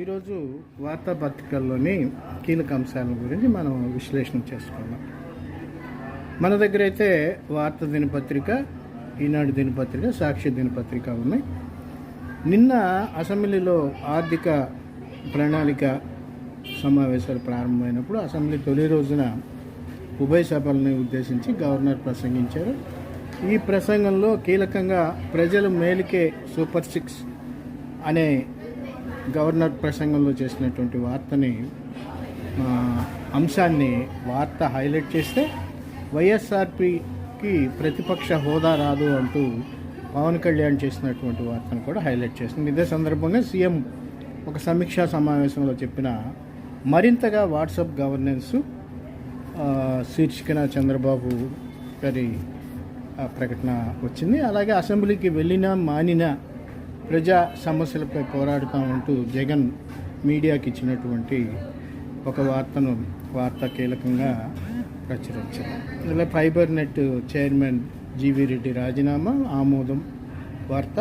ఈరోజు వార్తాపత్రికల్లోని కీలక అంశాల గురించి మనం విశ్లేషణ చేసుకుందాం. మన దగ్గర అయితే వార్త దినపత్రిక ఈనాడు దినపత్రిక సాక్షి దినపత్రిక ఉన్నాయి. నిన్న అసెంబ్లీలో ఆర్థిక ప్రణాళిక సమావేశాలు ప్రారంభమైనప్పుడు అసెంబ్లీ తొలి రోజున ఉభయ సభలను ఉద్దేశించి గవర్నర్ ప్రసంగించారు. ఈ ప్రసంగంలో కీలకంగా ప్రజల మేలుకే సూపర్ సిక్స్ అనే గవర్నర్ ప్రసంగంలో చేసినటువంటి వార్తని అంశాన్ని వార్త హైలైట్ చేస్తే వైఎస్ఆర్పికి ప్రతిపక్ష హోదా రాదు అంటూ పవన్ కళ్యాణ్ చేసినటువంటి వార్తను కూడా హైలైట్ చేస్తుంది ఇదే సందర్భంగా సీఎం ఒక సమీక్షా సమావేశంలో చెప్పిన మరింతగా వాట్సాప్ గవర్నెన్స్ శీర్షికన చంద్రబాబు గారి ఆ, ప్రకటన వచ్చింది. అలాగే అసెంబ్లీకి వెళ్ళినా మానినా ప్రజా సమస్యలపై పోరాడుతూ ఉంటూ జగన్ మీడియాకి ఇచ్చినటువంటి ఒక వార్తను వార్త కీలకంగా ప్రచురించారు. ఇలా fibre net chairman GV Reddy రాజీనామా ఆమోదం వార్త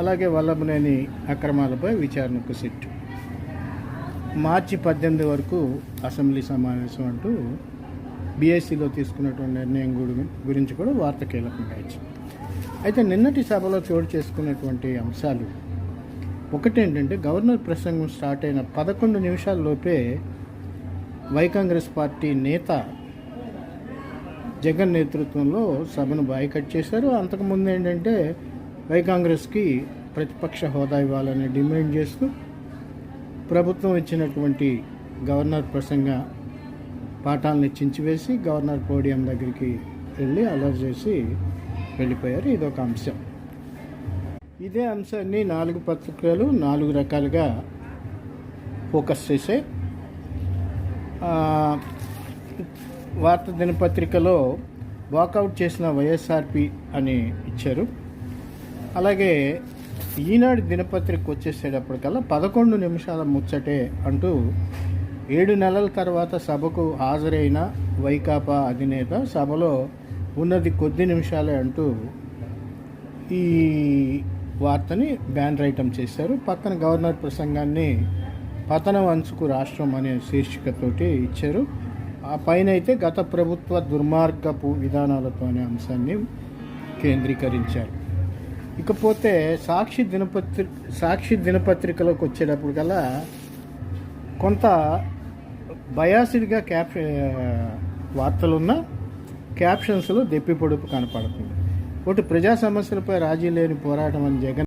అలాగే వల్లభనేని అక్రమాలపై విచారణకు సిట్టు. మార్చి పద్దెనిమిది వరకు అసెంబ్లీ సమావేశం అంటూ బీఎస్సీలో తీసుకున్నటువంటి నిర్ణయం గురించి కూడా వార్త కీలకంగా ఇచ్చింది. అయితే నిన్నటి సభలో చోటు చేసుకున్నటువంటి అంశాలు. ఒకటేంటంటే గవర్నర్ ప్రసంగం స్టార్ట్ అయిన పదకొండు నిమిషాల్లోపే వై కాంగ్రెస్ పార్టీ నేత జగన్ నేతృత్వంలో సభను బాయ్కట్ చేశారు. అంతకుముందు ఏంటంటే వై కాంగ్రెస్కి ప్రతిపక్ష హోదా ఇవ్వాలని డిమాండ్ చేస్తూ ప్రభుత్వం ఇచ్చినటువంటి గవర్నర్ ప్రసంగ పాఠాలను చించివేసి గవర్నర్ పోడియం దగ్గరికి వెళ్ళి అలర్ట్ చేసి వెళ్ళిపోయారు. ఇదొక అంశం. ఇదే అంశాన్ని నాలుగు పత్రికలు నాలుగు రకాలుగా ఫోకస్ చేసే వార్త దినపత్రికలో వాకౌట్ చేసిన వైఎస్ఆర్పి అని ఇచ్చారు. అలాగే ఈనాడు దినపత్రిక వచ్చేసేటప్పటికల్లా పదకొండు నిమిషాల ముచ్చటే అంటూ ఏడు నెలల తర్వాత సభకు హాజరైన వైకాపా అధినేత సభలో ఉన్నది కొద్ది నిమిషాలే అంటూ ఈ వార్తని బ్యాన్ రైటం చేశారు. పక్కన గవర్నర్ ప్రసంగాన్ని పతనం అంచుకు రాష్ట్రం అనే శీర్షికతోటి ఇచ్చారు. ఆ పైన అయితే గత ప్రభుత్వ దుర్మార్గపు విధానాలతో అనే అంశాన్ని కేంద్రీకరించారు. ఇకపోతే సాక్షి దినపత్రి సాక్షి దినపత్రికలోకి వచ్చేటప్పటికల్లా కొంత బయాసిడ్గా క్యాప్ వార్తలున్న క్యాప్షన్స్లో దెప్పి పొడుపు కనపడుతుంది. ఒకటి ప్రజా సమస్యలపై రాజీ లేని పోరాటం అని జగన్